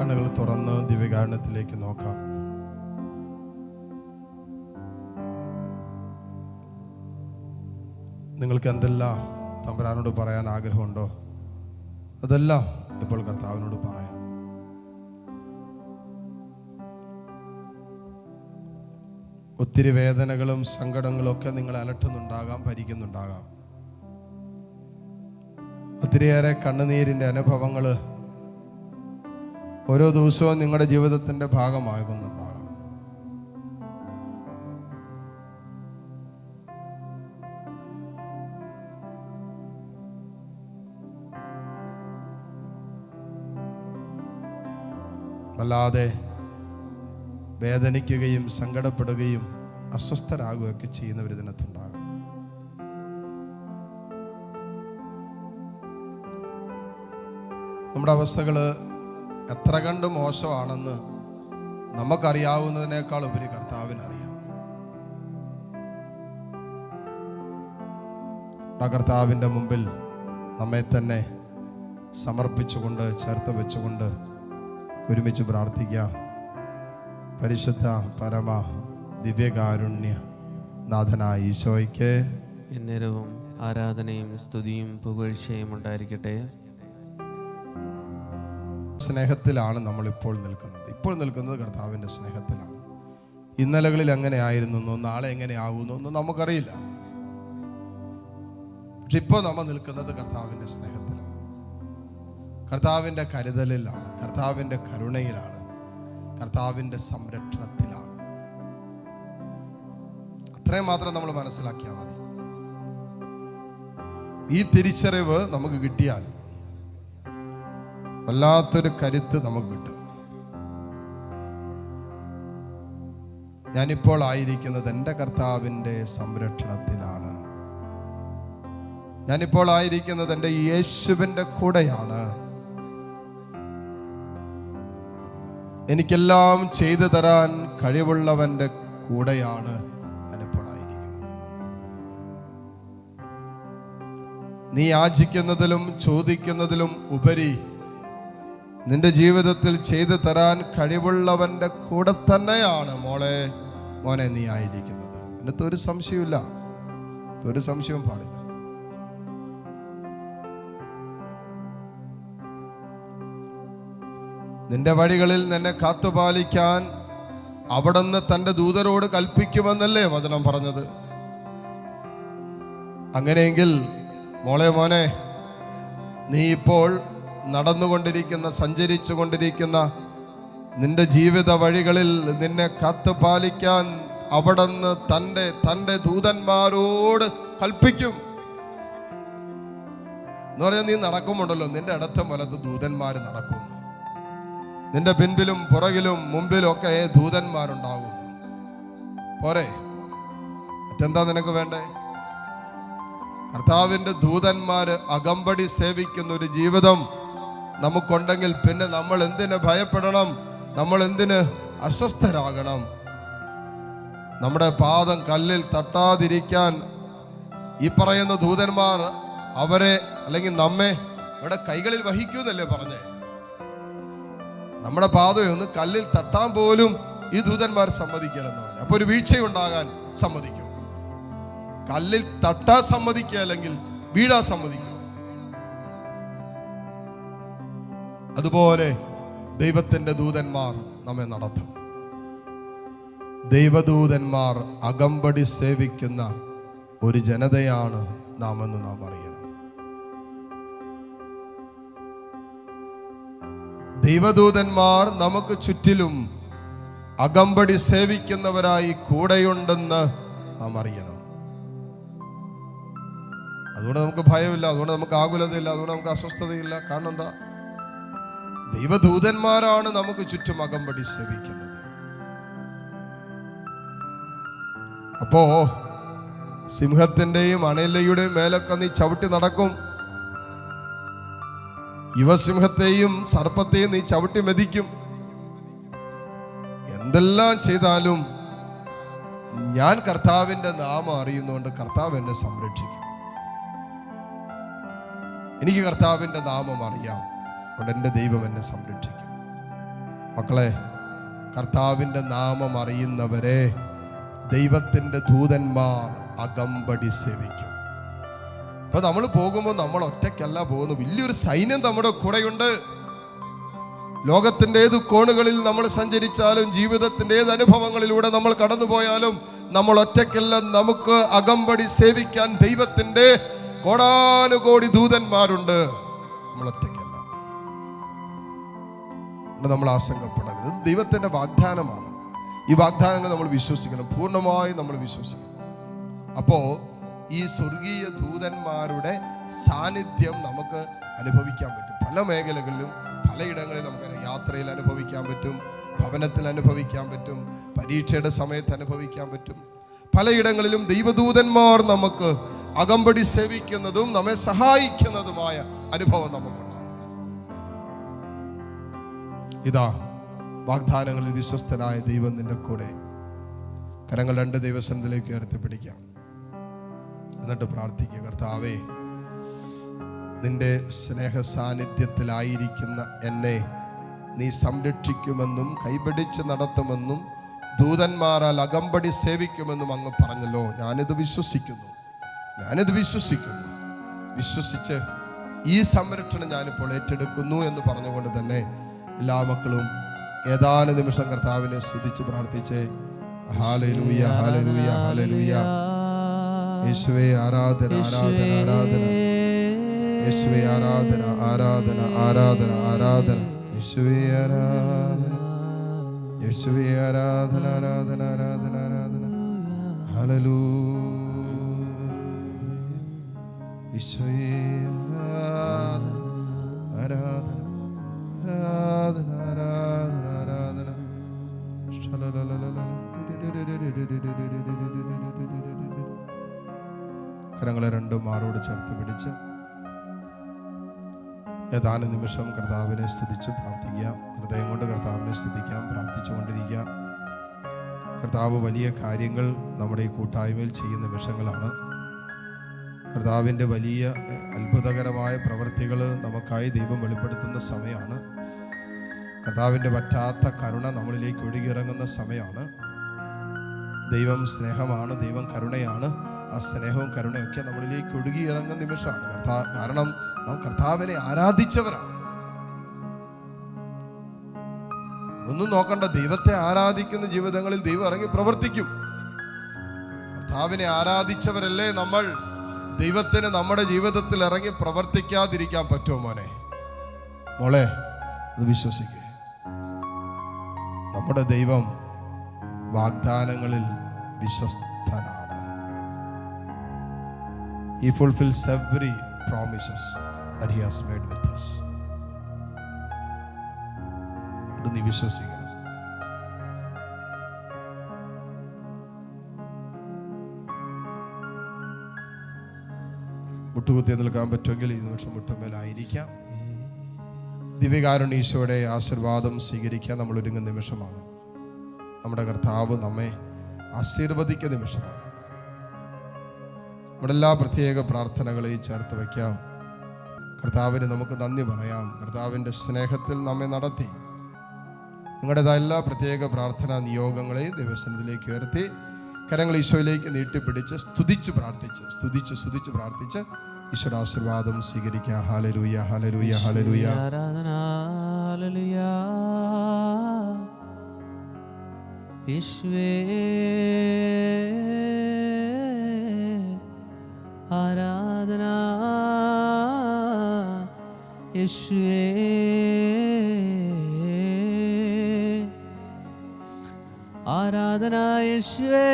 കണ്ണുകൾ തുറന്ന് ദിവ്യകാരണത്തിലേക്ക് നോക്കാം. നിങ്ങൾക്ക് എന്തെല്ലാം തമ്പരാനോട് പറയാൻ ആഗ്രഹമുണ്ടോ? അതെല്ലാം ഇപ്പോൾ കർത്താവിനോട് പറയാം. ഒത്തിരി വേദനകളും സങ്കടങ്ങളും ഒക്കെ നിങ്ങൾ അലട്ടുന്നുണ്ടാകാം ഭരിക്കുന്നുണ്ടാകാം. ഒത്തിരിയേറെ കണ്ണുനീരിന്റെ അനുഭവങ്ങൾ ഓരോ ദിവസവും നിങ്ങളുടെ ജീവിതത്തിന്റെ ഭാഗമാകുന്നുണ്ടാകണം. അല്ലാതെ വേദനിക്കുകയും സങ്കടപ്പെടുകയും അസ്വസ്ഥരാകുകയൊക്കെ ചെയ്യുന്നവർ ഇതിനകത്തുണ്ടാകും നമ്മുടെ അവസ്ഥകൾ എത്ര കണ്ട് മോശമാണെന്ന് നമുക്കറിയാവുന്നതിനേക്കാൾ ഉപരി കർത്താവിനറിയാം കർത്താവിന്റെ മുമ്പിൽ നമ്മെ തന്നെ സമർപ്പിച്ചുകൊണ്ട് ചേർത്ത് വെച്ചുകൊണ്ട് ഒരുമിച്ച് പ്രാർത്ഥിക്കാം പരിശുദ്ധ പരമ ദിവ്യകാരുണ്യ നാഥനായ ഈശോയ്ക്ക് എന്നേരവും ആരാധനയും സ്തുതിയും പുകഴ്ചയും ഉണ്ടായിരിക്കട്ടെ. സ്നേഹത്തിലാണ് നമ്മളിപ്പോൾ നിൽക്കുന്നത്. ഇപ്പോൾ നിൽക്കുന്നത് കർത്താവിന്റെ സ്നേഹത്തിലാണ്. ഇന്നലകളിൽ എങ്ങനെ ആയിരുന്നെന്നോ നാളെ എങ്ങനെ എന്നോ നമുക്കറിയില്ല. പക്ഷെ ഇപ്പോൾ നമ്മൾ നിൽക്കുന്നത് കർത്താവിന്റെ സ്നേഹത്തിലാണ്. കർത്താവിന്റെ കരുതലിലാണ്. കർത്താവിന്റെ കരുണയിലാണ്. കർത്താവിന്റെ സംരക്ഷണത്തിലാണ്. അത്രയും മാത്രം നമ്മൾ മനസ്സിലാക്കിയാൽ മതി. ഈ തിരിച്ചറിവ് നമുക്ക് കിട്ടിയാൽ വല്ലാത്തൊരു കരുത്ത് നമുക്ക് കിട്ടും. ഞാനിപ്പോൾ ആയിരിക്കുന്നത് എന്റെ കർത്താവിന്റെ സംരക്ഷണത്തിലാണ്. ഞാനിപ്പോൾ ആയിരിക്കുന്നത് എന്റെ യേശുവിന്റെ കൂടെയാണ്. എനിക്കെല്ലാം ചെയ്തു തരാൻ കഴിവുള്ളവന്റെ കൂടെയാണ് ഞാനിപ്പോൾ ആയിരിക്കുന്നത്. നീ യാചിക്കുന്നതിലും ചോദിക്കുന്നതിലും ഉപരി നിന്റെ ജീവിതത്തിൽ ചെയ്തു തരാൻ കഴിവുള്ളവന്റെ കൂടെ തന്നെയാണ് മോളെ. മോനെ നീ ആയിരിക്കുന്നത്. എന്നിട്ട് ഒരു സംശയമില്ല ഒരു സംശയവും പാടില്ല. നിന്റെ വഴികളിൽ നിന്നെ കാത്തുപാലിക്കാൻ അവിടുന്ന് തന്റെ ദൂതരോട് കൽപ്പിക്കുമെന്നല്ലേ വചനം പറഞ്ഞത്. അങ്ങനെയെങ്കിൽ മോളെ മോനെ നീ ഇപ്പോൾ നടന്നുകൊണ്ടിരിക്കുന്ന സഞ്ചരിച്ചു കൊണ്ടിരിക്കുന്ന നിന്റെ ജീവിത വഴികളിൽ നിന്നെ കാത്തുപാലിക്കാൻ അവിടുന്ന് തന്റെ തന്റെ ദൂതന്മാരോട് കൽപ്പിക്കും. എന്ന് പറഞ്ഞാൽ നീ നടക്കുമുണ്ടല്ലോ നിന്റെ അടുത്ത വലത്ത് ദൂതന്മാർ നടക്കുന്നു. നിന്റെ പിൻപിലും പുറകിലും മുമ്പിലും ഒക്കെ ദൂതന്മാരുണ്ടാകുന്നു. പോരെ മറ്റെന്താ നിനക്ക് വേണ്ടേ? കർത്താവിന്റെ ദൂതന്മാർ അകമ്പടി സേവിക്കുന്ന ഒരു ജീവിതം നമുക്കുണ്ടെങ്കിൽ പിന്നെ നമ്മൾ എന്തിന് ഭയപ്പെടണം? നമ്മൾ എന്തിന് അസ്വസ്ഥരാകണം? നമ്മുടെ പാദം കല്ലിൽ തട്ടാതിരിക്കാൻ ഈ പറയുന്ന ദൂതന്മാർ അവരെ അല്ലെങ്കിൽ നമ്മെ ഇവിടെ കൈകളിൽ വഹിക്കൂന്നല്ലേ പറഞ്ഞേ? നമ്മുടെ പാതയൊന്ന് കല്ലിൽ തട്ടാൻ പോലും ഈ ദൂതന്മാർ സമ്മതിക്കില്ലെന്ന് പറഞ്ഞു. അപ്പൊ ഒരു വീഴ്ചയുണ്ടാകാൻ സമ്മതിക്കും. കല്ലിൽ തട്ടാൻ സമ്മതിക്കുക അല്ലെങ്കിൽ വീഴാൻ സമ്മതിക്കുക അതുപോലെ ദൈവത്തിന്റെ ദൂതന്മാർ നമ്മെ നടത്തും. ദൈവദൂതന്മാർ അകമ്പടി സേവിക്കുന്ന ഒരു ജനതയാണ് നാം എന്ന് നാം അറിയണം. ദൈവദൂതന്മാർ നമുക്ക് ചുറ്റിലും അകമ്പടി സേവിക്കുന്നവരായി കൂടെയുണ്ടെന്ന് നാം അറിയണം. അതുകൊണ്ട് നമുക്ക് ഭയമില്ല അതുകൊണ്ട് നമുക്ക് ആകുലതയില്ല അതുകൊണ്ട് നമുക്ക് അസ്വസ്ഥതയില്ല. കാരണം എന്താ? ദൈവദൂതന്മാരാണ് നമുക്ക് ചുറ്റും അകമ്പടി സേവിക്കുന്നത്. അപ്പോ സിംഹത്തിന്റെയും അണിലയുടെയും മേലൊക്കെ നീ ചവിട്ടി നടക്കും. യുവസിംഹത്തെയും സർപ്പത്തെയും നീ ചവിട്ടി മെതിക്കും. എന്തെല്ലാം ചെയ്താലും ഞാൻ കർത്താവിന്റെ നാമം അറിയുന്നതുകൊണ്ട് കർത്താവ് എന്നെ സംരക്ഷിക്കും. എനിക്ക് കർത്താവിന്റെ നാമം അറിയാം. അതുകൊണ്ട് എന്റെ ദൈവം എന്നെ സംരക്ഷിക്കും. മക്കളെ കർത്താവിന്റെ നാമം അറിയുന്നവരെ ദൈവത്തിന്റെ ദൂതന്മാർ അകമ്പടി സേവിക്കും. അപ്പൊ നമ്മൾ പോകുമ്പോൾ നമ്മൾ ഒറ്റയ്ക്കല്ല പോകുന്നു വലിയൊരു സൈന്യം നമ്മുടെ കൂടെയുണ്ട്. ലോകത്തിന്റെ ഏത് കോണുകളിൽ നമ്മൾ സഞ്ചരിച്ചാലും ജീവിതത്തിന്റെ ഏത് അനുഭവങ്ങളിലൂടെ നമ്മൾ കടന്നുപോയാലും നമ്മൾ ഒറ്റയ്ക്കല്ല നമുക്ക് അകമ്പടി സേവിക്കാൻ ദൈവത്തിന്റെ കോടാനുകോടി ദൂതന്മാരുണ്ട്. നമ്മൾ ഒറ്റയ്ക്കല്ല അതുകൊണ്ട് നമ്മൾ ആശങ്കപ്പെടരുത്. ഇത് ദൈവത്തിന്റെ വാഗ്ദാനമാണ്. ഈ വാഗ്ദാനങ്ങൾ നമ്മൾ വിശ്വസിക്കണം. പൂർണമായും നമ്മൾ വിശ്വസിക്കണം. അപ്പോൾ ഈ സ്വർഗീയ ദൂതന്മാരുടെ സാന്നിധ്യം നമുക്ക് അനുഭവിക്കാൻ പറ്റും. പല മേഖലകളിലും പലയിടങ്ങളിൽ നമുക്ക് യാത്രയിൽ അനുഭവിക്കാൻ പറ്റും. ഭവനത്തിൽ അനുഭവിക്കാൻ പറ്റും. പരീക്ഷയുടെ സമയത്ത് അനുഭവിക്കാൻ പറ്റും. പലയിടങ്ങളിലും ദൈവദൂതന്മാർ നമുക്ക് അകമ്പടി സേവിക്കുന്നതും നമ്മെ സഹായിക്കുന്നതുമായ അനുഭവം നമുക്കുണ്ടാകും ഇതാ വാഗ്ദാനങ്ങളിൽ വിശ്വസ്തനായ ദൈവം നിന്റെ കൂടെ. കരങ്ങൾ രണ്ട് ദിവസത്തിലേക്ക് ഉയർത്തി പിടിക്കാം എന്നിട്ട് പ്രാർത്ഥിക്കുക കർത്താവേ നിന്റെ സ്നേഹ സാന്നിധ്യത്തിലായിരിക്കുന്ന എന്നെ നീ സംരക്ഷിക്കുമെന്നും കൈപിടിച്ച് നടത്തുമെന്നും ദൂതന്മാരാൽ അകമ്പടി സേവിക്കുമെന്നും അങ്ങ് പറഞ്ഞല്ലോ. ഞാനിത് വിശ്വസിക്കുന്നു. ഞാനിത് വിശ്വസിക്കുന്നു. വിശ്വസിച്ച് ഈ സംരക്ഷണം ഞാനിപ്പോൾ ഏറ്റെടുക്കുന്നു എന്ന് പറഞ്ഞുകൊണ്ട് തന്നെ എല്ലാ മക്കളും ഏതാനും നിമിഷം കർത്താവിനെ സ്തുതിച്ച് പ്രാർത്ഥിച്ച്. ഹാലലൂയ ഹാലലൂയ ഹാലലൂയ യേശുവേ ആരാധന ആരാധന ആരാധന. യേശുവേ ആരാധന ആരാധന ആരാധന ആരാധന. യേശുവേ ആരാധന. യേശുവേ ആരാധന ആരാധന ആരാധന ആരാധന. കരങ്ങളെ രണ്ടും മാറോട് ചേർത്ത് പിടിച്ച് ഏതാനും നിമിഷം കർത്താവിനെ സ്തുതിച്ച് പ്രാർത്ഥിക്കാം ഹൃദയം കൊണ്ട് കർത്താവിനെ സ്തുതിക്കാം പ്രാർത്ഥിച്ചുകൊണ്ടിരിക്കാം കർത്താവ് വലിയ കാര്യങ്ങൾ നമ്മുടെ ഈ കൂട്ടായ്മയിൽ ചെയ്യുന്ന നിമിഷങ്ങളാണ്. കർത്താവിന്റെ വലിയ അത്ഭുതകരമായ പ്രവൃത്തികൾ നമുക്കായി ദൈവം വെളിപ്പെടുത്തുന്ന സമയമാണ്. കർത്താവിന്റെ പറ്റാത്ത കരുണ നമ്മളിലേക്ക് ഒഴുകിയിറങ്ങുന്ന സമയമാണ്. ദൈവം സ്നേഹമാണ് ദൈവം കരുണയാണ്. ആ സ്നേഹവും കരുണയൊക്കെ നമ്മളിലേക്ക് ഒഴുകിയിറങ്ങുന്ന നിമിഷമാണ്. കർത്താ കാരണം നാം കർത്താവിനെ ആരാധിച്ചവരാണ്. ഒന്നും നോക്കണ്ട. ദൈവത്തെ ആരാധിക്കുന്ന ജീവിതങ്ങളിൽ ദൈവം ഇറങ്ങി പ്രവർത്തിക്കും. കർത്താവിനെ ആരാധിച്ചവരല്ലേ നമ്മൾ? ദൈവത്തിന് നമ്മുടെ ജീവിതത്തിൽ ഇറങ്ങി പ്രവർത്തിക്കാതിരിക്കാൻ പറ്റുമോ മോനെ? മോളെ അത് വിശ്വസിക്കുക നമ്മുടെ ദൈവം വാഗ്ദാനങ്ങളിൽ വിശ്വസ്തനാണ്. He fulfils every promises he has made with. ഇത് നീ വിശ്വസിക്കണം. മുട്ടുകുത്തി നിൽക്കാൻ പറ്റുമെങ്കിൽ ഈ നിമിഷം മുട്ടുമേലായിരിക്കാം. ദിവ്യകാരുണ്യ ഈശോയുടെ ആശീർവാദം സ്വീകരിക്കാൻ നമ്മൾ ഒരുങ്ങുന്ന നിമിഷമാണ്. നമ്മുടെ കർത്താവ് നമ്മെ ആശീർവദിക്ക നിമിഷമാണ്. നമ്മുടെ എല്ലാ പ്രത്യേക പ്രാർത്ഥനകളെയും ചേർത്ത് വയ്ക്കാം. കർത്താവിന് നമുക്ക് നന്ദി പറയാം. കർത്താവിന്റെ സ്നേഹത്തിൽ നമ്മെ നടത്തി. നിങ്ങളുടേതായ എല്ലാ പ്രത്യേക പ്രാർത്ഥനാ നിയോഗങ്ങളെയും ദിവസത്തിലേക്ക് ഉയർത്തി. കരങ്ങൾ ഈശോയിലേക്ക് നീട്ടിപ്പിടിച്ച് സ്തുതിച്ച് പ്രാർത്ഥിച്ച് സ്തുതിച്ച് സ്തുതിച്ച് പ്രാർത്ഥിച്ച് ഈശ്വര ആശീർവാദം സ്വീകരിക്കുക ഹാലലൂയ ആരാധന ഹല്ലേലൂയ. യേശുവേ ആരാധന യേശുവേ ആരാധന യേശുവേ